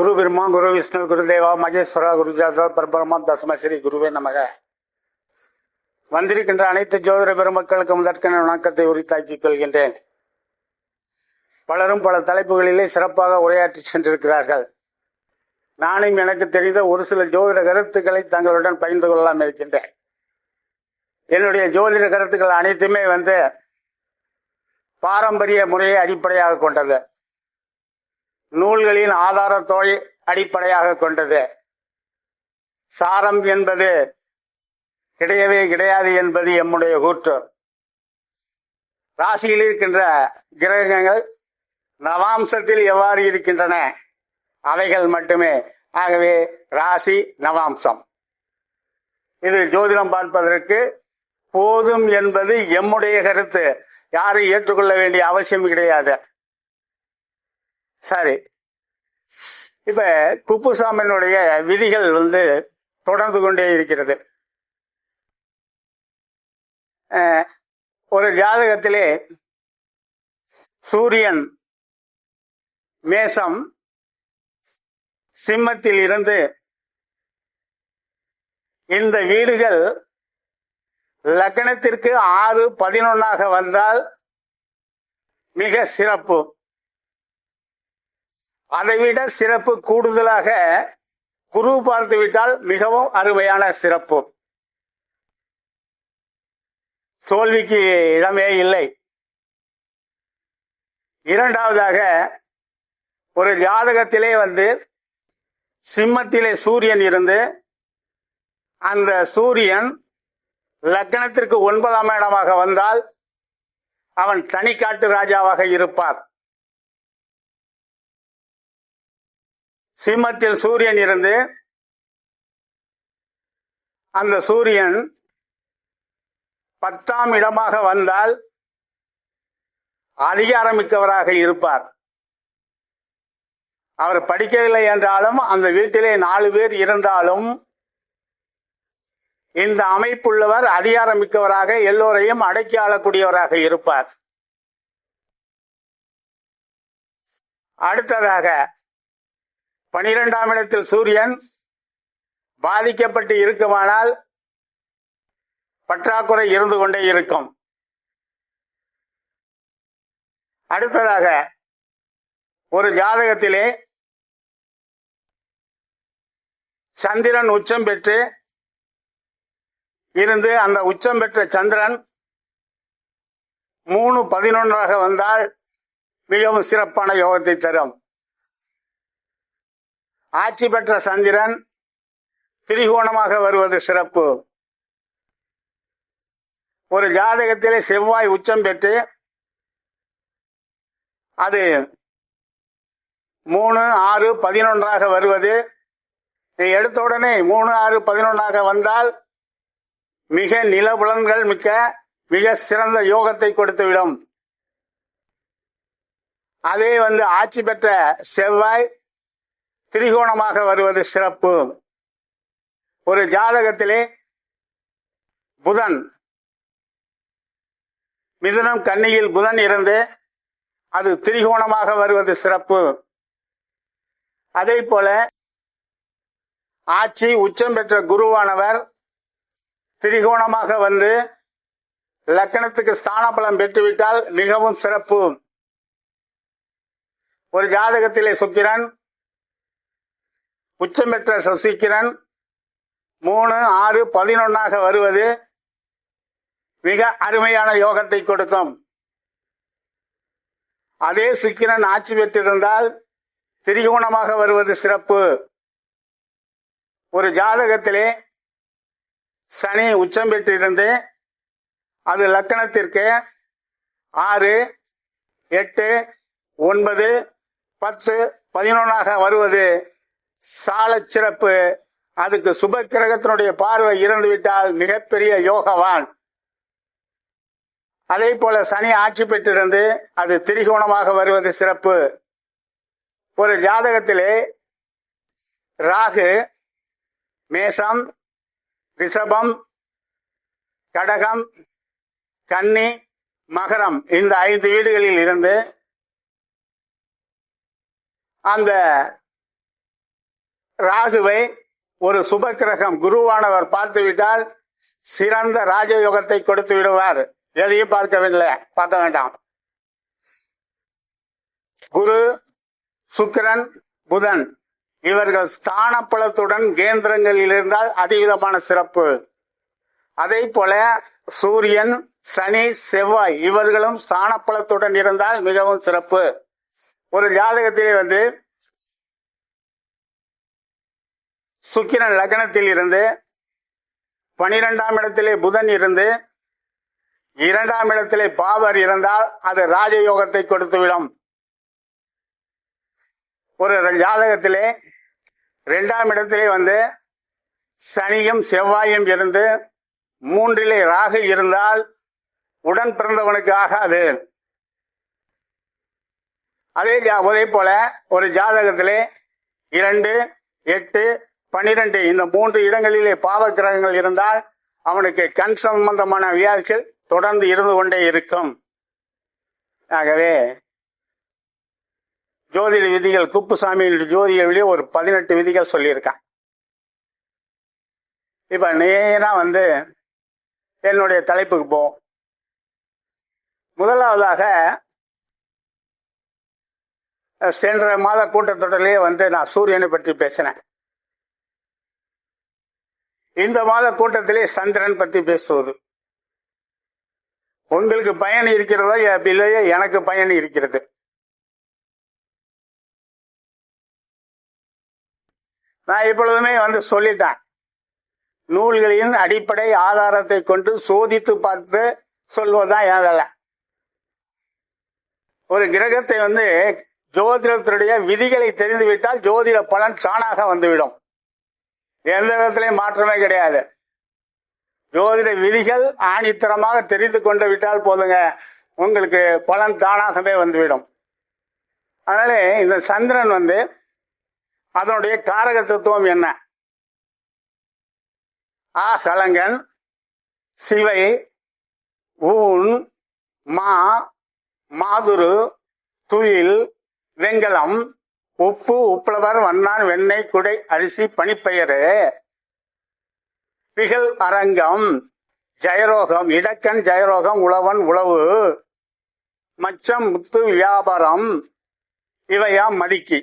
குரு பிரம்மா குரு விஷ்ணு குருதேவா மகேஸ்வரா குருஜாதா ஜாதா தசம ஸ்ரீ குருவே நமக. வந்திருக்கின்ற அனைத்து ஜோதிட பெருமக்களுக்கு முதற்கென வணக்கத்தை உரித்தாக்கிக் கொள்கின்றேன். பலரும் பல தலைப்புகளிலே சிறப்பாக உரையாற்றி சென்றிருக்கிறார்கள். நானும் எனக்கு தெரிந்த ஒரு சில ஜோதிட கருத்துக்களை தங்களுடன் பகிர்ந்து கொள்ளலாம் இருக்கின்றேன். என்னுடைய ஜோதிட கருத்துக்கள் அனைத்துமே வந்து பாரம்பரிய முறையை அடிப்படையாக கொண்டது. நூல்களின் ஆதாரத்தோய் அடிப்படையாக கொண்டது. சாரம் என்பது கிடையவே கிடையாது என்பது எம்முடைய கூற்று. ராசியில் இருக்கின்ற கிரகங்கள் நவாம்சத்தில் எவ்வாறு இருக்கின்றன? அவைகள் மட்டுமே. ஆகவே ராசி நவாம்சம். இது ஜோதிடம் பார்ப்பதற்கு போதும் என்பது எம்முடைய கருத்து. யாரும் ஏற்றுக்கொள்ள வேண்டிய அவசியம் கிடையாது. சரி. இப்ப குப்புசாமியினுடைய விதிகள் வந்து தொடர்ந்து கொண்டே இருக்கிறது. ஒரு ஜாதகத்திலே சூரியன் மேசம் சிம்மத்தில் இருந்து இந்த வீடுகள் லக்னத்திற்கு ஆறு பதினொன்னாக வந்தால் மிக சிறப்பு. அதைவிட சிறப்பு கூடுதலாக குரு பார்த்து விட்டால் மிகவும் அருமையான சிறப்பு. தோல்விக்கு இடமே இல்லை. இரண்டாவதாக ஒரு ஜாதகத்திலே வந்து சிம்மத்திலே சூரியன் இருந்து அந்த சூரியன் லக்னத்திற்கு ஒன்பதாம் இடமாக வந்தால் அவன் தனிக்காட்டு ராஜாவாக இருப்பார். சிம்மத்தில் சூரியன் இருந்து அந்த சூரியன் பத்தாம் இடமாக வந்தால் அதிகாரமிக்கவராக இருப்பார். அவர் படிக்கவில்லை என்றாலும் அந்த வீட்டிலே நாலு பேர் இருந்தாலும் இந்த அமைப்புள்ளவர் அதிகாரமிக்கவராக எல்லோரையும் அடக்கி ஆளக்கூடியவராக இருப்பார். அடுத்ததாக பனிரெண்டாம் இடத்தில் சூரியன் பாதிக்கப்பட்டு இருக்குமானால் பற்றாக்குறை இருந்து கொண்டே இருக்கும். அடுத்ததாக ஒரு ஜாதகத்திலே சந்திரன் உச்சம் பெற்று இருந்து அந்த உச்சம் பெற்ற சந்திரன் மூணு பதினொன்றாக வந்தால் மிகவும் சிறப்பான யோகத்தை தரும். ஆட்சி பெற்ற சந்திரன் திரிகோணமாக வருவது சிறப்பு. ஒரு ஜாதகத்திலே செவ்வாய் உச்சம் பெற்று அது மூணு ஆறு பதினொன்றாக வருவது. நீ எடுத்த உடனே மூணு ஆறு பதினொன்றாக வந்தால் மிக நிலபுலன்கள் மிக்க மிக சிறந்த யோகத்தை கொடுத்துவிடும். அதே வந்து ஆட்சி பெற்ற செவ்வாய் திரிகோணமாக வருவது சிறப்பு. ஒரு ஜாதகத்திலே புதன் மிதுனம் கன்னியில் புதன் இருந்து அது திரிகோணமாக வருவது சிறப்பு. அதே போல ஆட்சி உச்சம் பெற்ற குருவானவர் திரிகோணமாக வந்து லக்கணத்துக்கு ஸ்தான பலம் பெற்றுவிட்டால் மிகவும் சிறப்பு. ஒரு ஜாதகத்திலே சுக்கிரன் உச்சமெற்ற சசிக்கிரன் மூணு ஆறு பதினொன்னாக வருவது மிக அருமையான யோகத்தை கொடுக்கும். அதே சுக்கிரன் ஆட்சி பெற்றிருந்தால் திரிகோணமாக வருவது சிறப்பு. ஒரு ஜாதகத்திலே சனி உச்சம் பெற்றிருந்து அது லக்கணத்திற்கு ஆறு எட்டு ஒன்பது பத்து பதினொன்னாக வருவது. சாலச்சிறப்பு. அதுக்கு சுப கிரகத்தினுடைய பார்வை இறந்துவிட்டால் மிகப்பெரிய யோகவான். அதே போல சனி ஆட்சி பெற்றிருந்து அது திரிகோணமாக வருவது சிறப்பு. ஒரு ஜாதகத்திலே ராகு மேசம் ரிஷபம் கடகம் கன்னி மகரம் இந்த ஐந்து வீடுகளில் இருந்து அந்த ராகுவை ஒரு சுபக்கிரகம் குருவானவர் பார்த்துவிட்டால் சிறந்த ராஜயோகத்தை கொடுத்து விடுவார். எதையும் பார்க்கவில்லை. பார்க்க வேண்டாம். குரு சுக்கிரன் புதன் இவர்கள் ஸ்தான பலத்துடன் கேந்திரங்களில் இருந்தால் அதிவிதமான சிறப்பு. அதே போல சூரியன் சனி செவ்வாய் இவர்களும் ஸ்தான பலத்துடன் இருந்தால் மிகவும் சிறப்பு. ஒரு ஜாதகத்திலே வந்து சுக்கிரன் லக்னத்தில் இருந்து பனிரெண்டாம் இடத்திலே புதன் இருந்து இரண்டாம் இடத்திலே பாவர் இருந்தால் அது ராஜயோகத்தை கொடுத்துவிடும். ஒரு ஜாதகத்திலே இரண்டாம் இடத்திலே வந்து சனியும் செவ்வாயும் இருந்து மூன்றிலே ராகு இருந்தால் உடன் பிறந்தவனுக்கு ஆகாது அதே ஜா- அதே போல ஒரு ஜாதகத்திலே இரண்டு எட்டு பனிரெண்டு இந்த மூன்று இடங்களிலே பாவ கிரகங்கள் இருந்தால் அவனுக்கு கண் சம்பந்தமான வியாதிகள் தொடர்ந்து இருந்து கொண்டே இருக்கும். ஆகவே ஜோதிட விதிகள் குப்புசாமியின் ஜோதிட விதி ஒரு பதினெட்டு விதிகள் சொல்லியிருக்கான். இப்ப நேரா வந்து என்னுடைய தலைப்புக்கு போவோம் முதலாவதாக சென்ற மாத கூட்டத்தொடரிலேயே வந்து நான் சூரியனை பற்றி பேசினேன். இந்த மாத கூட்டத்திலே சந்திரன் பற்றி பேசுவது. உங்களுக்கு பயன் இருக்கிறதோ இல்லையோ? எனக்கு பயன் இருக்கிறது. நான் இப்பொழுதுமே வந்து சொல்லிட்டேன். நூல்களின் அடிப்படை ஆதாரத்தை கொண்டு சோதித்து பார்த்து சொல்வதுதான் என் வேலை. ஒரு கிரகத்தை வந்து ஜோதிடத்தினுடைய விதிகளை தெரிந்துவிட்டால் ஜோதிட பலன் தானாக வந்துவிடும். எந்த விதத்திலையும் மாற்றமே கிடையாது. ஜோதிட விதிகள் ஆணித்தரமாக தெரிந்து கொண்டு விட்டால் போதுங்க. உங்களுக்கு பலன் தானாகவே வந்துவிடும். அதனால இந்த சந்திரன் வந்து அதனுடைய காரக தத்துவம் என்ன? ஆ கலங்கன் சிவை ஊன் மா மாதுரு துயில் வெங்கலம் உப்பு உப்புளவர் வண்ணான் வெண்ணெய் குடை அரிசி பனிப்பயறு பிகல் அரங்கம் ஜெயரோகம் இடக்கன் ஜெயரோகம் உழவன் உழவு மச்சம் முத்து வியாபாரம் இவையாம் மதிக்கி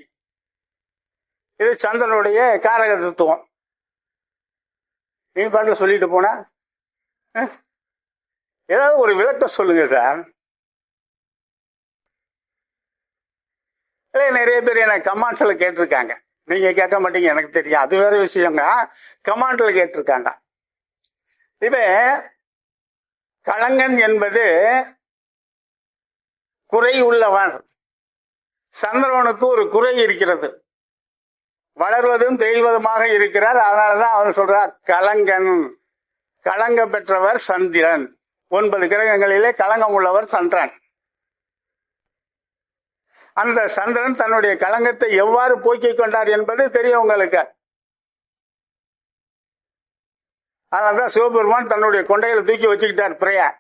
இது சந்திரனுடைய காரக தத்துவம். நீ பாட்டு சொல்லிட்டு போன? ஏதாவது ஒரு விளக்கம் சொல்லுங்க சார். இல்லை நிறைய பேர் எனக்கு கமாண்ட்ஸில் கேட்டிருக்காங்க. நீங்கள் கேட்க மாட்டீங்க எனக்கு தெரியும். அது வேற விஷயங்க. கமாண்டில் கேட்டிருக்காங்க. இப்ப கலங்கன் என்பது குறை உள்ளவன். சந்திரவனுக்கு ஒரு குறை இருக்கிறது. வளர்வதும் தெய்வதுமாக இருக்கிறார். அதனாலதான் அவன் சொல்றார் கலங்கன் களங்கம் பெற்றவர் சந்திரன். ஒன்பது கிரகங்களிலே களங்கம் உள்ளவர் சந்திரன். அந்த சந்திரன் தன்னுடைய களங்கத்தை எவ்வாறு போக்கிக் கொண்டார் என்பது தெரியும் உங்களுக்கு. அதனால்தான் சிவபெருமான் தன்னுடைய கொண்டையில தூக்கி வச்சுக்கிட்டார் பிரையா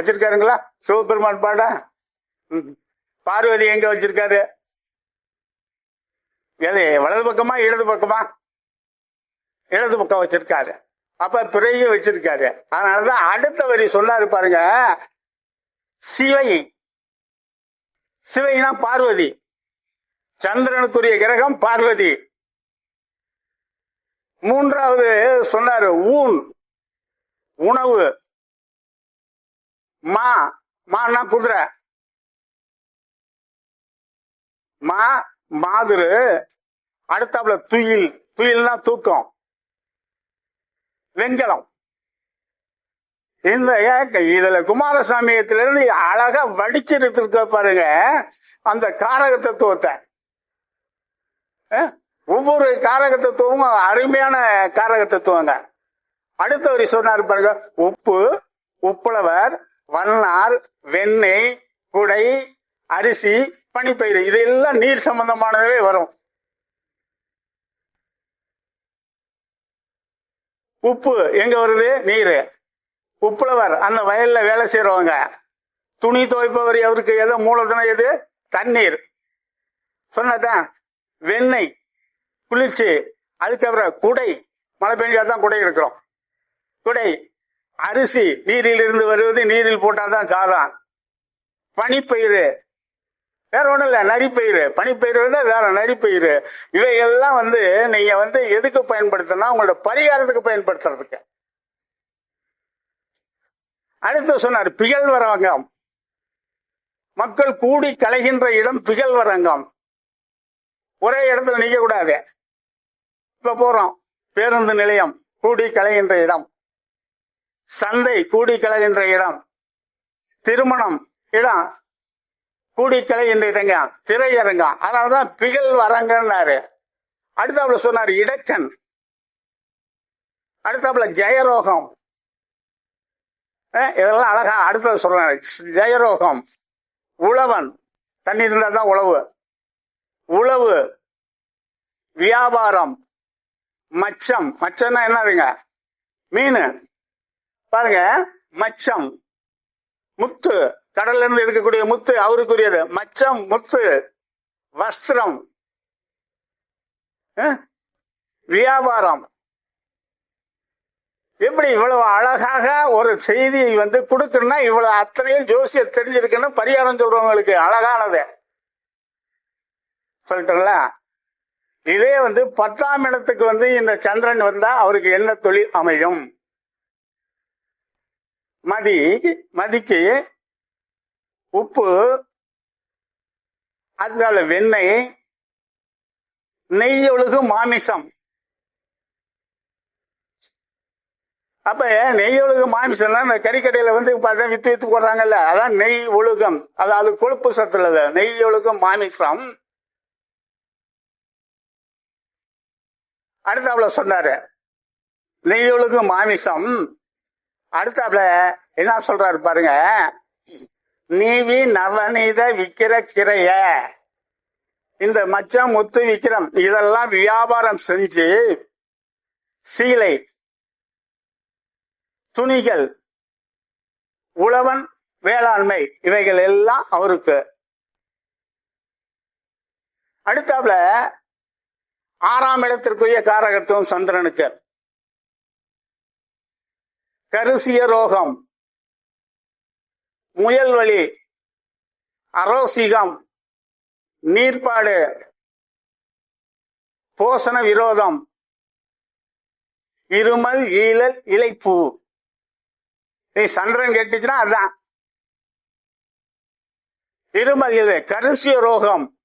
வச்சிருக்காருங்களா? சிவபெருமான் பாடா? ம். பார்வதி எங்க வச்சிருக்காரு? எது வலது பக்கமா இடது பக்கமா? இடது பக்கம் வச்சிருக்காரு. அப்ப பிறையும் வச்சிருக்காரு. அதனாலதான் அடுத்த வரி சொன்னாரு பாருங்க. சிவை சிலைனா பார்வதி. சந்திரனுக்குரிய கிரகம் பார்வதி. மூன்றாவது சொன்னாரு ஊன். உணவு. மா. மான்னா குதிரை மா மாதுரு. அடுத்தாப்புல துயில். துயில்னா தூக்கம். வெங்கலம் இந்த ஏக்க- இதுல குமாரசாமியத்திலிருந்து அழகா வடிச்சிருக்க பாருங்க. அந்த காரக தத்துவத்தை ஒவ்வொரு காரக தத்துவமும் அருமையான காரக தத்துவங்க அடுத்த வரி சொன்னார் பாருங்க உப்பு உப்புளவர் வண்ணார் வெண்ணெய் குடை அரிசி பனிப்பயிறு இதெல்லாம் நீர் சம்பந்தமானதே வரும். உப்பு எங்க வருது? நீர். உப்புலவர் அந்த வயல்ல வேலை செய்யறவங்க துணி துவைப்பவர் அவருக்கு எதோ? மூலதனம் எது? தண்ணீர். சொன்னதான் வெண்ணெய் குளிர்ச்சி அதுக்கப்புறம் குடை. மழை பெஞ்சாதான் தான் குடை எடுக்கிறோம் குடை அரிசி நீரில் இருந்து வருவது நீரில் போட்டாதான் சாதம். பனிப்பயிறு. வேற ஒண்ணும் இல்லை நரிப்பயிறு. பனிப்பயிறு தான் வேற நரிப்பயிறு. இவைகள்லாம் வந்து நீங்க வந்து எதுக்கு பயன்படுத்தினா உங்களோட பரிகாரத்துக்கு பயன்படுத்துறதுக்கு. அடுத்து சொன்னார் பிகழ்வரங்கம். மக்கள் கூடி கலைகின்ற இடம் பிகழ்வரங்கம். ஒரே இடத்துல நிக்க கூடாது. இப்ப போறோம். பேருந்து நிலையம் கூடி கலைகின்ற இடம். சந்தை கூடி கலைகின்ற இடம். திருமணம் இடம். கூடி கலைகின்ற இடங்க திரையரங்கம் அதனாலதான் பிகழ் வரங்கன்னாரு அடுத்தாப்புல சொன்னார் இடக்கன் அடுத்தாப்புல ஜெயரோகம். இதெல்லாம் அழகா அடுத்தது சொல்றேன். ஜெயரோகம் உழவன். தண்ணி இருந்தா தான் உழவு. உழவு வியாபாரம் மச்சம். மச்சம்னா என்னதுங்க மீன். பாருங்க மச்சம். முத்து. கடல்ல இருந்து எடுக்கக்கூடிய முத்து அவருக்குரியது. மச்சம் முத்து. வஸ்திரம். வியாபாரம். எப்படி இவ்வளவு அழகாக ஒரு செய்தியை வந்து கொடுக்கணும்னா இவ்வளவு அத்தனையும் ஜோசிய தெரிஞ்சிருக்குன்னு பரிகாரம் சொல்றவங்களுக்கு அழகானது. சொல்லட்டுங்களா இதே வந்து பத்தாம் இடத்துக்கு வந்து இந்த சந்திரன் வந்தா அவருக்கு என்ன தொழில் அமையும்? மதி மதிக்கு உப்பு அதுல வெண்ணெய் நெய் ஒழுகு மாமிசம். அப்ப நெய் ஒழுகு மாமிசம்னா இந்த கறிக்கடையில வந்து பார்த்தா வித்து வித்து போடுறாங்கல்ல? அதான் நெய் ஒழுகம். அதாவது கொழுப்பு சத்து நெய் ஒழுகம் மாமிசம். அடுத்தாப்புல சொன்னாரு. நெய் ஒழுகும் மாமிசம். அடுத்தாப்புல என்ன சொல்றாரு பாருங்க. நீவி நவநீத விக்கிர கிரைய. இந்த மச்சம் முத்து விக்கிரம். இதெல்லாம் வியாபாரம் செஞ்சு சீலை துணிகள் உழவன் வேளாண்மை இவைகள் எல்லாம் அவருக்கு. அடுத்தாப்புல ஆறாம் இடத்திற்குரிய காரகத்துவம் சந்திரனுக்கு. கருசிய ரோகம் முயல்வலி அரோசிகம் நீர்ப்பாடு போசன விரோதம் இருமல் ஈழல் இலைப்பூ. நீ சந்திரன் கேட்டுச்சுன்னா அதுதான் இருமல் கரிசிய கருசிய ரோகம்.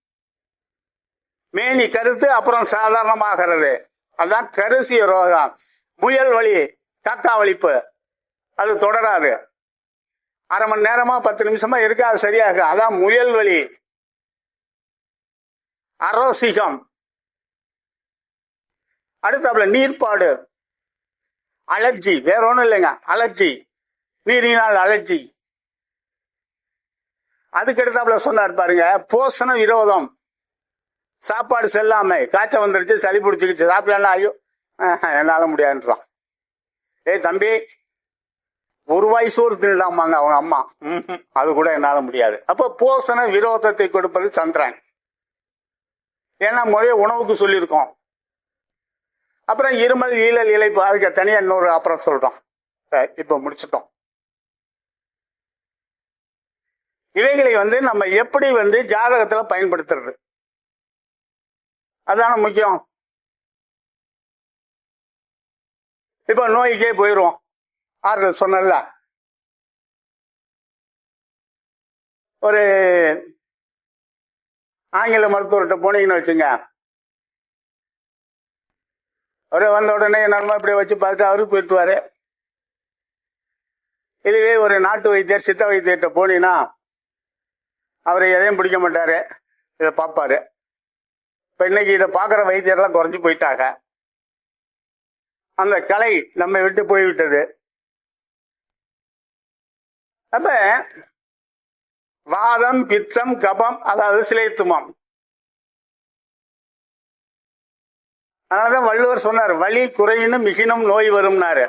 மேனி கருத்து அப்புறம் சாதாரணமாகிறது. அதான் கருசிய ரோகம். முயல் வலி காக்கா வலிப்பு. அது தொடராது. அரை மணி நேரமா பத்து நிமிஷமா இருக்கு அது சரியாக? அதான் முயல் வலி. அரோசிகம். அடுத்தாப்புல நீர்ப்பாடு. அலர்ஜி வேற ஒன்றும் இல்லைங்க. அலர்ஜி. நீரினால் அலர்ஜி. அதுக்கடுத்தாப்புல சொன்னார் பாருங்க போஷணம் விரோதம். சாப்பாடு செல்லாமை. காய்ச்சல் வந்துருச்சு சளி பிடிச்சிக்கிச்சு. சாப்பிடலாம் ஐயோ ஆஹ், என்னால முடியாதுன்றான். ஏய் தம்பி ஒரு வாய் சோறு தின்னுடாமாங்க அவங்க அம்மா. அது கூட என்னால முடியாது. அப்போ போஷண விரோதத்தை கொடுப்பது சந்திரன். ஏன்னா முறைய உணவுக்கு சொல்லியிருக்கோம். அப்புறம் இருமல் ஈழல் இழைப்பு அதுக்கு தனியா இன்னொரு அப்புறம் சொல்றோம். சரி, இப்ப முடிச்சிட்டோம். இவைகளை வந்து நம்ம எப்படி வந்து ஜாதகத்துல பயன்படுத்துறது? அதான முக்கியம். இப்ப நோய்க்கே போயிடுவோம் ஆறுதல் சொன்னல ஒரு ஆங்கில மருத்துவர்கிட்ட போனீங்கன்னு வச்சுங்க. அவரு வந்த உடனே என்னமோ இப்படி வச்சு பார்த்துட்டு அவரு போயிட்டுவாரு. இதுவே ஒரு நாட்டு வைத்தியர் சித்த வைத்தியர்கிட்ட போனீங்கன்னா அவர் எதையும் பிடிக்க மாட்டார். இதை பார்ப்பாரு இப்போ இன்னைக்கு இதை பார்க்குற வைத்தியர்லாம் குறைஞ்சு போயிட்டாங்க. அந்த கலை நம்ம விட்டு போய்விட்டது. அப்ப வாதம் பித்தம் கபம் அதாவது சிலைத்துமம். அதனாலதான் வள்ளுவர் சொன்னார் வலி குறையினும் மிகினும் நோய் வரும்னாரு.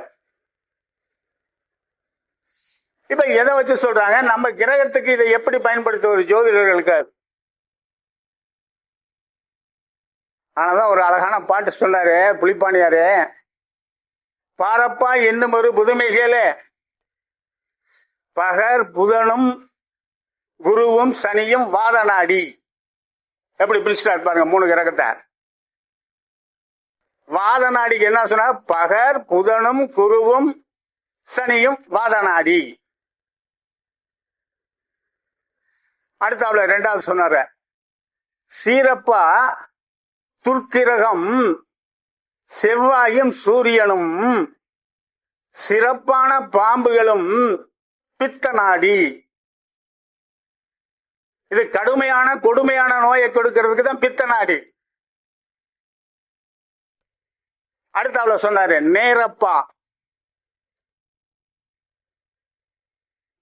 இப்ப எதை வச்சு சொல்றாங்க? நம்ம கிரகத்துக்கு இதை எப்படி பயன்படுத்துவது? ஜோதிடர்களுக்கு. ஆனாதான் ஒரு அழகான பாட்டு சொன்னாரு புலிப்பாணியாரு. பாரப்பா என்னும் ஒரு புதுமைகளே. பகர் புதனும் குருவும் சனியும் வாத நாடி. எப்படி பிரிச்சுட்டா பாருங்க மூணு கிரகத்தை. வாத நாடிக்கு என்ன சொன்னா பகர் புதனும் குருவும் சனியும் வாத நாடி. அடுத்தாப்புல ரெண்டாவது சொன்னார். சீரப்பா துர்க்கிரகம் செவ்வாயும் சூரியனும் சிறப்பான பாம்புகளும் பித்த நாடி. இது கடுமையான கொடுமையான நோயை கொடுக்கிறதுக்கு தான் பித்த நாடி. அடுத்தாப்புல சொன்னாரு நேரப்பா.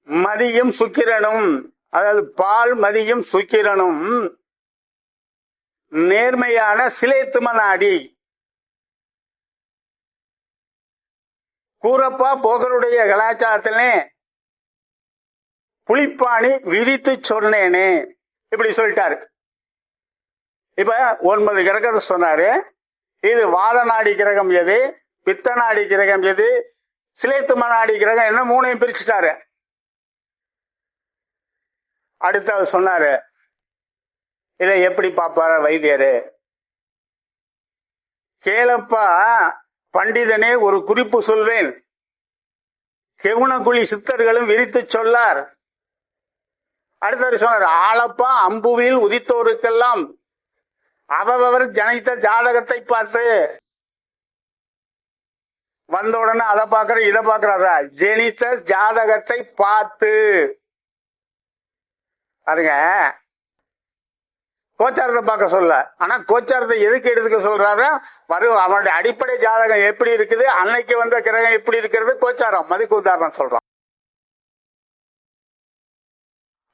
மதியும் சுக்கிரனும் அதாவது பால் மதியும் சுக்கிரனும் நேர்மையான சிலைத்துமனாடி கூறப்பா போகருடைய கலாச்சாரத்திலே புளிப்பாணி விரித்து சொன்னேனே. இப்படி சொல்லிட்டாரு. இப்ப ஒன்பது கிரகத்தை சொன்னாரு. இது வாத நாடி கிரகம் எது? பித்த நாடி கிரகம் எது? சிலைத்தும நாடி கிரகம் என்ன? மூணையும் பிரிச்சுட்டாரு. அடுத்தது சொன்னாரு இதை எப்படி பார்ப்பார வைத்தியரு? கேளப்பா பண்டிதனே ஒரு குறிப்பு சொல்வேன். கெவுனகுழி சித்தர்களும் விரித்து சொல்லார். அடுத்தவர் சொன்னார் ஆளப்பா அம்புவில் உதித்தோருக்கெல்லாம் அவரவர் ஜனித்த ஜாதகத்தை பார்த்து வந்த உடனே அதை பார்க்கற இதை பார்க்கறாரா? ஜெனித்த ஜாதகத்தை பார்த்து. பாருங்க. கோச்சாரத்தை பார்க்க சொல்ல. ஆனா கோச்சாரத்தை எதுக்கு எடுத்துக்க சொல்றாரு? வரும் அவனுடைய அடிப்படை ஜாதகம் எப்படி இருக்குது? அன்னைக்கு வந்த கிரகம் எப்படி இருக்கிறது? கோச்சாரம். மதிக்கு உதாரணம் சொல்றான்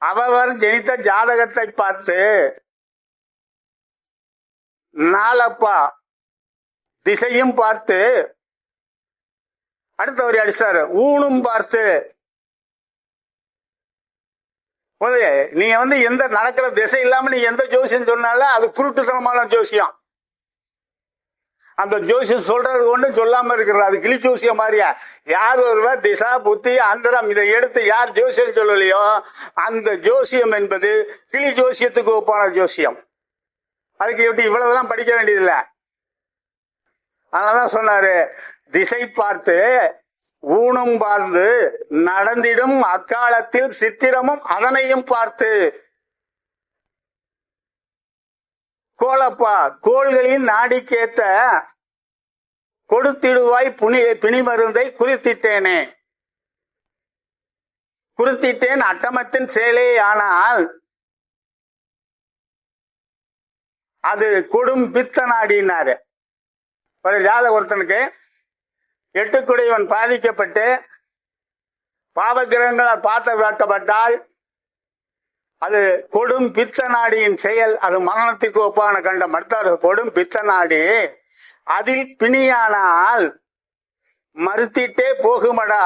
அவர் ஜெனித்த ஜாதகத்தை பார்த்து நாளப்பா திசையும் பார்த்து அடுத்தவர் அடிச்சாரு? ஊனும் பார்த்து போது நீங்க வந்து எந்த நடக்கிற திசை இல்லாம நீ எந்த ஜோசியம் சொன்னாலும் அது குருட்டுத்தனமான ஜோசியம். அந்த ஜோசியம் சொல்றது ஒன்றும் சொல்லாம இருக்கிறது. அது கிளி ஜோசியம் மாதிரியா? யார் ஒருவர் திசா புத்தி அந்தரம் இதை எடுத்து யார் ஜோசியம் சொல்லலையோ அந்த ஜோசியம் என்பது கிளி ஜோசியத்துக்கு ஒப்பான ஜோசியம். அதுக்கு எப்படி இவ்வளவுதான் படிக்க வேண்டியதில்லை? அதனாலதான் சொன்னாரு திசை பார்த்து ஊனும் பார்ந்து நடந்திடும் அக்காலத்தில் சித்திரமும் அதனையும் பார்த்து. கோலப்பா கோள்களின் நாடிக்கேத்த கொடுத்திடுவாய் புனி பிணிமருந்தை குறித்திட்டேனே. குறித்திட்டேன் அட்டமத்தின் செயலே ஆனால் அது கொடும் பித்த நாடினாரு ஒரு ஜாத ஒருத்தனுக்கு எட்டுக்குடையவன் பாதிக்கப்பட்டு பாவகிரகங்களால் பார்த்த வைக்கப்பட்டால் அது கொடும் பித்த நாடியின் செயல் அது மரணத்திற்கு ஒப்பான கண்டம். அடுத்த கொடும் பித்த நாடி அதில் பிணியானால் மறுத்திட்டே போகுமடா.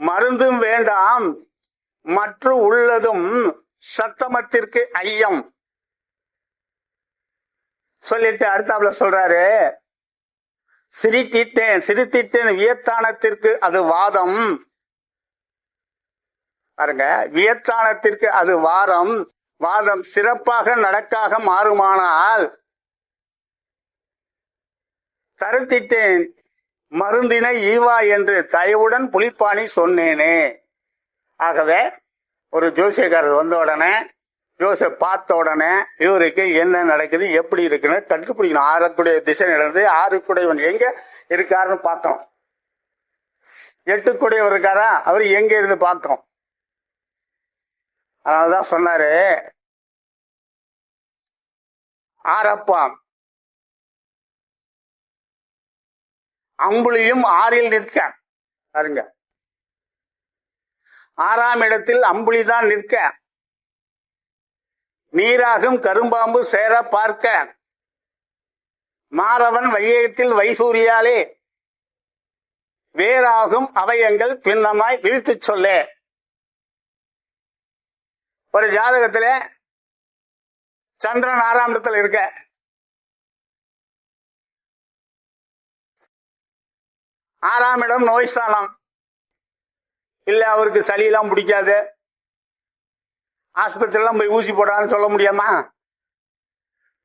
மருந்தும் வேண்டாம் மற்ற உள்ளதும் சத்தமத்திற்கு ஐயம். சொல்லிட்டு அடுத்தாப்புல சொல்றாரு சிரித்திட்டேன் சிரித்திட்டேன் வியத்தானத்திற்கு அது வாதம். பாருங்க வியத்தானத்திற்கு அது வாரம். வாதம் சிறப்பாக நடக்காக மாறுமானால் தருத்திட்டேன் மருந்தினை ஈவா என்று தயவுடன் புலிப்பாணி சொன்னேனே. ஆகவே ஒரு ஜோசியக்காரர் வந்த உடனே ஜோசிய பார்த்த உடனே இவருக்கு என்ன நடக்குது எப்படி இருக்குன்னு கண்டுபிடிக்கணும். ஆறக்குடைய திசை நடந்து ஆறுக்குடையவன் எங்க இருக்காருன்னு பார்த்தோம். எட்டுக்குடையவர் இருக்காரா? அவர் எங்க இருந்து பார்த்தோம். அதனாலதான் சொன்னாரு ஆரப்பாம். அம்புலியும் ஆறில் நிற்க. பாருங்க. ஆறாம் இடத்தில் அம்புலி தான் நிற்க. நீராகும் கரும்பாம்பு சேர பார்க்க. மாறவன் வையகத்தில் வைசூரியாலே. வேறாகும் அவயங்கள் பின்னமாய் விரித்து சொல்ல. ஒரு ஜாதகத்தில் சந்திரன் ஆறாம் இடத்துல இருக்க. ஆறாம் இடம் நோய் ஸ்தானம். இல்ல அவருக்கு சளியெல்லாம் பிடிக்காது. ஆஸ்பத்திரிலாம் போய் ஊசி போடான்னு சொல்ல முடியாமா?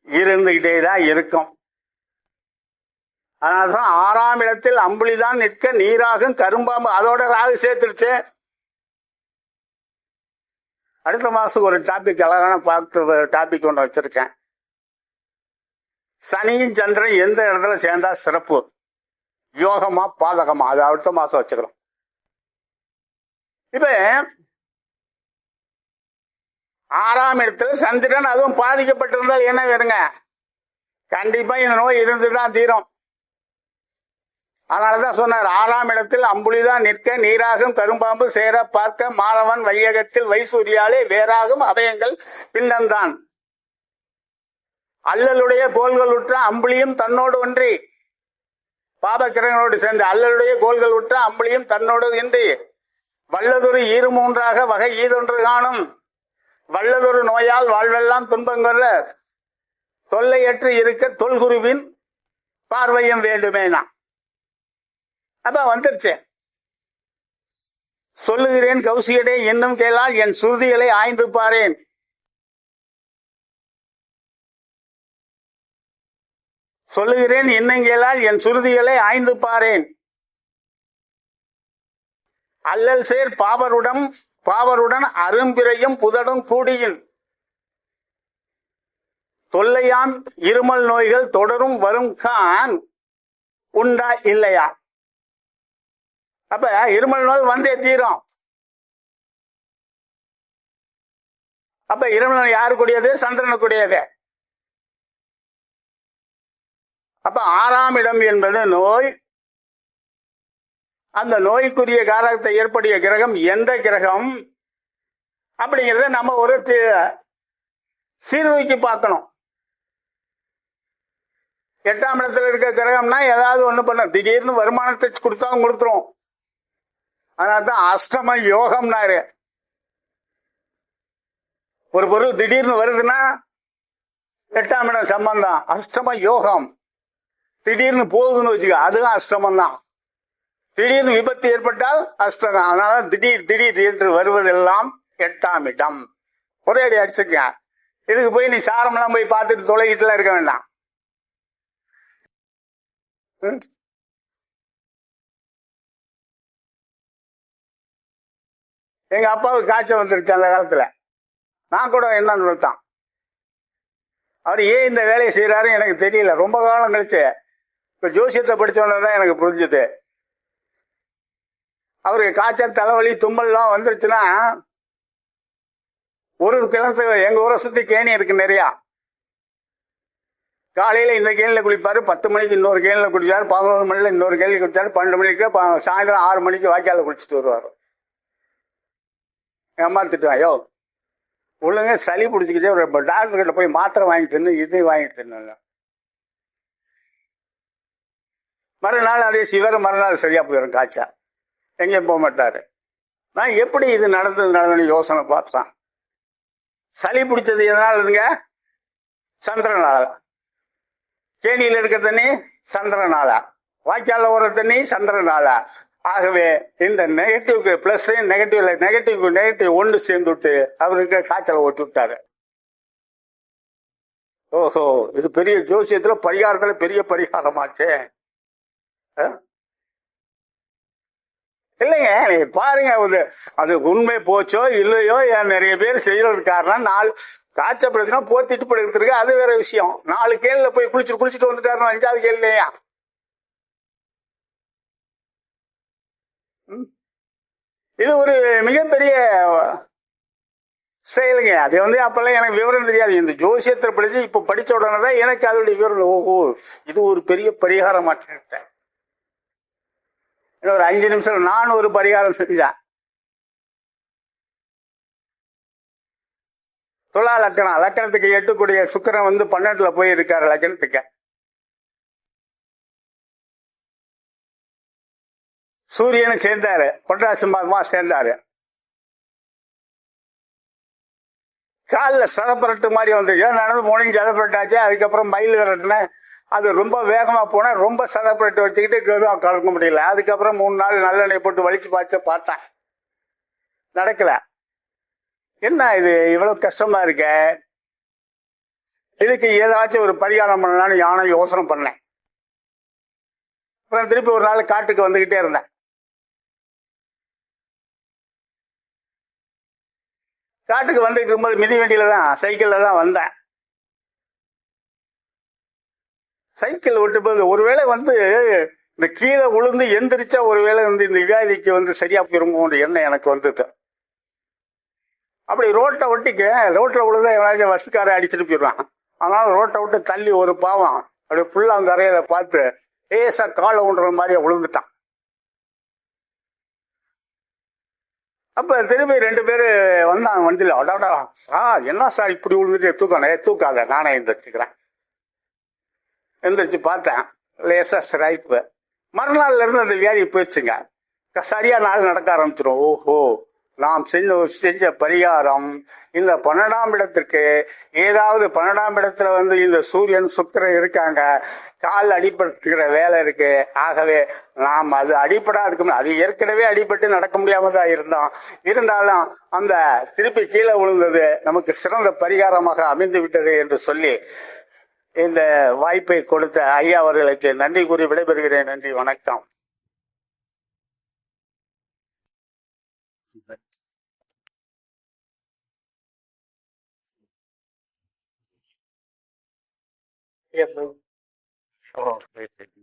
இருந்துகிட்டே தான் இருக்கும். அதனாலதான் ஆறாம் இடத்தில் அம்புலிதான் நிற்க நீராகும் கரும்பாம்பு அதோட ராகு சேர்த்துருச்சு. அடுத்த மாதம் ஒரு டாபிக் அழகான பார்த்து டாபிக் ஒன்று வச்சிருக்கேன். சனியும் சந்திரன் எந்த இடத்துல சேர்ந்தா சிறப்பு? யோகமா பாதகமா? அது அடுத்த மாசம் வச்சுக்கிறோம். இப்ப ஆறாம் இடத்துல சந்திரன் அதுவும் பாதிக்கப்பட்டிருந்தால் என்ன வேணுங்க? கண்டிப்பா இந்த நோய் இருந்துதான் தீரும். அதனாலதான் சொன்னார் ஆறாம் இடத்தில் அம்புலிதான் நிற்க நீராகும் கரும்பாம்பு சேர பார்க்க மாறவன் வையகத்தில் வைசூரியாலே வேறாகும் அபயங்கள் பின்னந்தான் அல்லலுடைய கோள்கள் உற்ற அம்புலியும் தன்னோடு ஒன்றி. பாபக்கிரகங்களோடு சேர்ந்து அல்லலுடைய கோள்கள் உற்ற அம்புலியும் தன்னோடு இன்றி. வல்லதொரு ஈறு மூன்றாக வகை ஈதொன்று காணும். வல்லதொரு நோயால் வாழ்வெல்லாம் துன்பங்கொள்ள தொல்லையற்று இருக்க தொல்குருவின் பார்வையும் வேண்டுமேனா அப்ப வந்துருச்சு. சொல்லுகிறேன் கௌசியடே இன்னும் கேளால் என் சுருதிகளை ஆய்ந்து பாரேன். சொல்லுகிறேன் இன்னும் கேளால் என் சுருதிகளை ஆய்ந்து பாரேன். அல்லல் சேர் பாவருடன் பாவருடன் அரும்பிரையும் புதடும் கூடியின் தொல்லையாம் இருமல் நோய்கள் தொடரும் வரும் கான் உண்டா இல்லையா? அப்ப இருமல் நோய் வந்தே தீரும். அப்ப இருமல் நோய் யாருக்குடையது? சந்திரனுக்குடையது. அப்ப ஆறாம் இடம் என்பது நோய் அந்த நோய்க்குரிய காரகத்தை ஏற்படைய கிரகம் எந்த கிரகம்? அப்படிங்கிறத நம்ம ஒரு சீர்தூக்கி பார்க்கணும். எட்டாம் இடத்துல இருக்க கிரகம்னா ஏதாவது ஒன்று பண்ண திடீர்னு வருமானத்தை கொடுத்தாலும் கொடுத்துரும். அதனால தான் அஷ்டம யோகம்னாரு. ஒரு பொருள் திடீர்னு வருதுன்னா எட்டாம் இடம் சம்பந்தம். அஷ்டம யோகம். திடீர்னு போகுதுன்னு வச்சுக்க அதுவும் அஷ்டமம் தான் திடீர்னு விபத்து ஏற்பட்டால் அஷ்டகம் அதனால திடீர் திடீர் என்று வருவதெல்லாம் எட்டாம் இடம் ஒரே அடி அடிச்சுக்க இதுக்கு போய் நீ சாரம்லாம் போய் பார்த்துட்டு தொலைகிட்டுலாம் இருக்க வேண்டாம். ம்? எங்க அப்பாவுக்கு காய்ச்சல் வந்துருச்சு அந்த காலத்துல. நான் கூட என்னன்னு விட்டான் அவர் ஏன் இந்த வேலையை செய்யறாரு எனக்கு தெரியல. ரொம்ப காலம் கழிச்சு. இப்ப ஜோசியத்தை படிச்சவன தான் எனக்கு புரிஞ்சுது. அவருக்கு காய்ச்சல் தலைவலி தும்மல்லாம் வந்துருச்சுன்னா ஒரு கிணத்து எங்க ஊரை சுத்தி கேணி இருக்கு நிறையா. காலையில இந்த கேணில குளிப்பாரு பத்து மணிக்கு இன்னொரு கேணில குடிச்சாரு பதினோரு மணில இன்னொரு கேணில குடிச்சாரு பன்னெண்டு மணிக்கு சாயந்தரம் ஆறு மணிக்கு வாய்க்கால குளிச்சுட்டு வருவார். அம்மா திட்டுவாயோ ஒழுங்க சளி பிடிச்சிக்கிட்டே ஒரு டாக்டர் கிட்ட போய் மாத்திரை வாங்கி தின்னு இது வாங்கி தின்னு மறுநாள் அப்படியே சிவர் மறுநாள் சரியா போயிடும் காய்ச்சா எங்கேயும் போக மாட்டாரு. நான் எப்படி இது நடந்தது நடந்ததுன்னு யோசனை பார்த்தேன். சளி பிடிச்சது எதனால இருந்துங்க சந்திரனால. கேணியில் இருக்க தண்ணி சந்திரனாலா. வாய்க்கால ஓர தண்ணி சந்திரனாலா. ஆகவே இந்த நெகட்டிவ்க்கு பிளஸ் நெகட்டிவ்ல நெகட்டிவ் நெகட்டிவ் ஒன்று சேர்ந்து விட்டு அவருக்கு காய்ச்சலை ஓட்டி விட்டாரு. ஓஹோ இது பெரிய ஜோசியத்துல பரிகாரத்துல பெரிய பரிகாரமாச்சே. ஆ? இல்லைங்க நீங்க பாருங்க ஒரு அது உண்மை போச்சோ இல்லையோ ஏன் நிறைய பேர் செய்யறது காரணம் நாலு காய்ச்சப்படுதுன்னா போத்திட்டு படுக்கிறதுக்கு அது வேற விஷயம். நாலு கேள்ல போய் குளிச்சுட்டு குளிச்சுட்டு வந்துட்டாரு அஞ்சாவது கேள்லையா இது ஒரு மிகப்பெரிய செயலுங்க. அது வந்து அப்பெல்லாம் எனக்கு விவரம் தெரியாது. இந்த ஜோசியத்தை படிச்சு இப்ப படிச்ச உடனே தான் எனக்கு அதோடைய விவரம். ஓஹோ இது ஒரு பெரிய பரிகாரம் மாட்டேன் இன்னும் ஒரு அஞ்சு நிமிஷம் நான் ஒரு பரிகாரம் செஞ்சேன் துலா லக்கணம். லக்கணத்துக்கு எட்டுக்கூடிய சுக்கிரன் வந்து பன்னெண்டுல போய் இருக்காரு லக்கணத்துக்கு. சூரியனும் சேர்ந்தாரு. பொட்டாசி மாதமா சேர்ந்தாரு. காலில் சதப்பரட்டு மாதிரி வந்து ஏன் நடந்து போனீங்க சதப்பரட்டாச்சு அதுக்கப்புறம் மயில் விரட்டினேன். அது ரொம்ப வேகமாக போனால் ரொம்ப சதப்பட்டு வச்சுக்கிட்டு கருவம் கலக்க முடியல. அதுக்கப்புறம் மூணு நாள் நல்லெண்ணெய் போட்டு வலிச்சு பார்த்து பார்த்தேன். நடக்கல. என்ன இது? இவ்வளோ கஷ்டமாக இருக்க? இதுக்கு ஏதாச்சும் ஒரு பரிகாரம் பண்ணலாம்னு யானை யோசனை பண்ணேன். அப்புறம் திருப்பி ஒரு நாள் காட்டுக்கு வந்துக்கிட்டே இருந்தேன். காட்டுக்கு வந்துட்டு இருக்கும்போது மிதி வண்டியில தான் சைக்கிளில் தான் வந்தேன். சைக்கிள் ஓட்டு போய் ஒருவேளை வந்து இந்த கீழே விழுந்து எந்திரிச்சா ஒருவேளை வந்து இந்த வியாதிக்கு வந்து சரியா போயிருமோன்ற எண்ணம் எனக்கு வந்தது. அப்படி ரோட்டை ஒட்டிக்க ரோட்டில் விழுந்தா எவனாச்சும் பஸ்ஸுக்காரை அடிச்சுட்டு போயிடுவான். அதனால ரோட்டை விட்டு தள்ளி ஒரு பாவம் அப்படியே ஃபுல்லாக அந்த அறையில பார்த்து ஏசா காலை ஊன்ற மாதிரியே விழுந்துட்டான் அப்ப திரும்பி ரெண்டு பேர் வந்தாங்க வண்டியில். அடாடா சார் என்ன சார் இப்படி விழுந்துட்டு தூக்கணும் தூக்காத நானே எந்திரிச்சுக்கிறேன். எந்திரிச்சு பார்த்தேன். லேசா ஸ்ட்ரைப்பு மறுநாள்ல இருந்து அந்த வியாதி போயிடுச்சுங்க. சரியா நாள் நடக்க ஆரம்பிச்சிடும் ஓஹோ நாம் செஞ்ச செஞ்ச பரிகாரம். இந்த பன்னெண்டாம் இடத்திற்கு ஏதாவது பன்னெண்டாம் இடத்துல வந்து இந்த சூரியன் சுக்கரன் இருக்காங்க. கால் அடிபட்டுக்கிற வேலை இருக்கு. ஆகவே நாம் அது அடிபடாதுக்கு இருக்கணும் அது ஏற்கனவே அடிபட்டு நடக்க முடியாம தான் இருந்தோம். இருந்தாலும் அந்த திருப்பி கீழே விழுந்தது நமக்கு சிறந்த பரிகாரமாக அமைந்து விட்டது என்று சொல்லி இந்த வாய்ப்பை கொடுத்த ஐயா அவர்களுக்கு நன்றி கூறி விடைபெறுகிறேன் நன்றி வணக்கம் Oh, wait, wait.